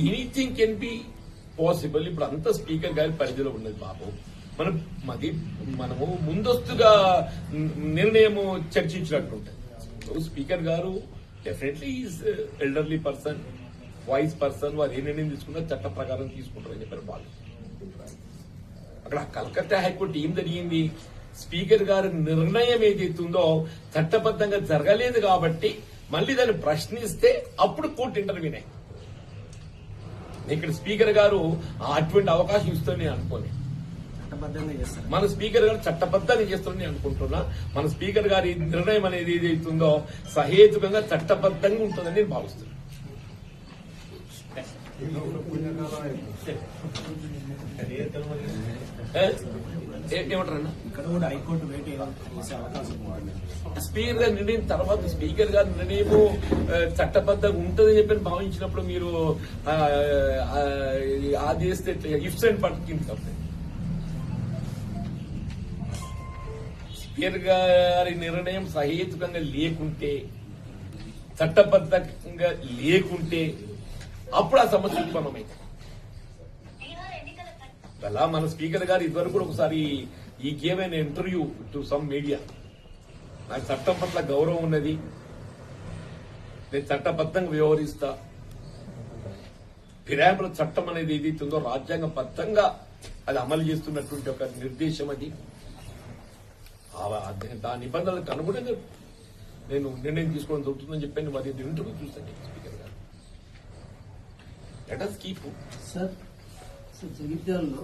Anything can be possible ఇప్పుడు అంత speaker గారి పరిధిలో ఉన్నది బాబు. మనం మది మనము ముందస్తుగా నిర్ణయము చర్చించినట్టు ఉంటుంది స్పీకర్ గారు definitely is elderly person voice person వారు ఏ నిర్ణయం తీసుకున్నా చట్ట ప్రకారం తీసుకుంటారని చెప్పారు వాళ్ళు అక్కడ కలకత్తా హైకోర్టు ఏం జరిగింది? స్పీకర్ గారి నిర్ణయం ఏదైతుందో చట్టబద్ధంగా జరగలేదు కాబట్టి మళ్ళీ దాన్ని ప్రశ్నిస్తే అప్పుడు కోర్టు ఇంటర్వ్యూనే ఇక్కడ స్పీకర్ గారు అటువంటి అవకాశం ఇస్తుందని నేను అనుకోని. మన స్పీకర్ గారు చట్టబద్ధంగా చేస్తారని నేను అనుకుంటున్నా. మన స్పీకర్ గారి నిర్ణయం అనేది ఏదైతుందో సహేతుకంగా చట్టబద్ధంగా ఉంటుందని నేను భావిస్తున్నాను ఏమంటారన్నా? ఇక్కడ కూడా హైకోర్టు వేట చేసే అవకాశం ఉంటుంది స్పీకర్ గారి నిర్ణయం తర్వాత స్పీకర్ గారి నిర్ణయము ఆ, చట్టబద్ధంగా ఉంటుందని చెప్పి భావించినప్పుడు మీరు ఆ, ఆ, అది చేస్తే ఇఫ్స్ అండ్ పట్టింది కాబట్టి స్పీకర్ గారి నిర్ణయం సహేతుకంగా లేకుంటే చట్టబద్ధంగా లేకుంటే అప్పుడు ఆ సమస్య ఉత్పన్నమైంది. అలా మన స్పీకర్ గారు ఇదివరకు కూడా ఒకసారి ఈ గేమ్ అయిన ఇంటర్వ్యూ టు సమ్ మీడియా. నాకు చట్టం పట్ల గౌరవం ఉన్నది. నేను చట్టబద్ధంగా వ్యవహరిస్తా. ఫిరాయింపుల చట్టం అనేది ఏదైతే ఉందో రాజ్యాంగబద్ధంగా అది అమలు చేస్తున్నటువంటి ఒక నిర్దేశం అది. ఆ- దాని నిబంధనలకు అనుగుణంగా నేను నిర్ణయం తీసుకోవడం జరుగుతుందని చెప్పి మరి ఇంటర్వ్యూ చూస్తాను స్పీకర్ గారు. Let us keep sir sir జగిత్యాలలో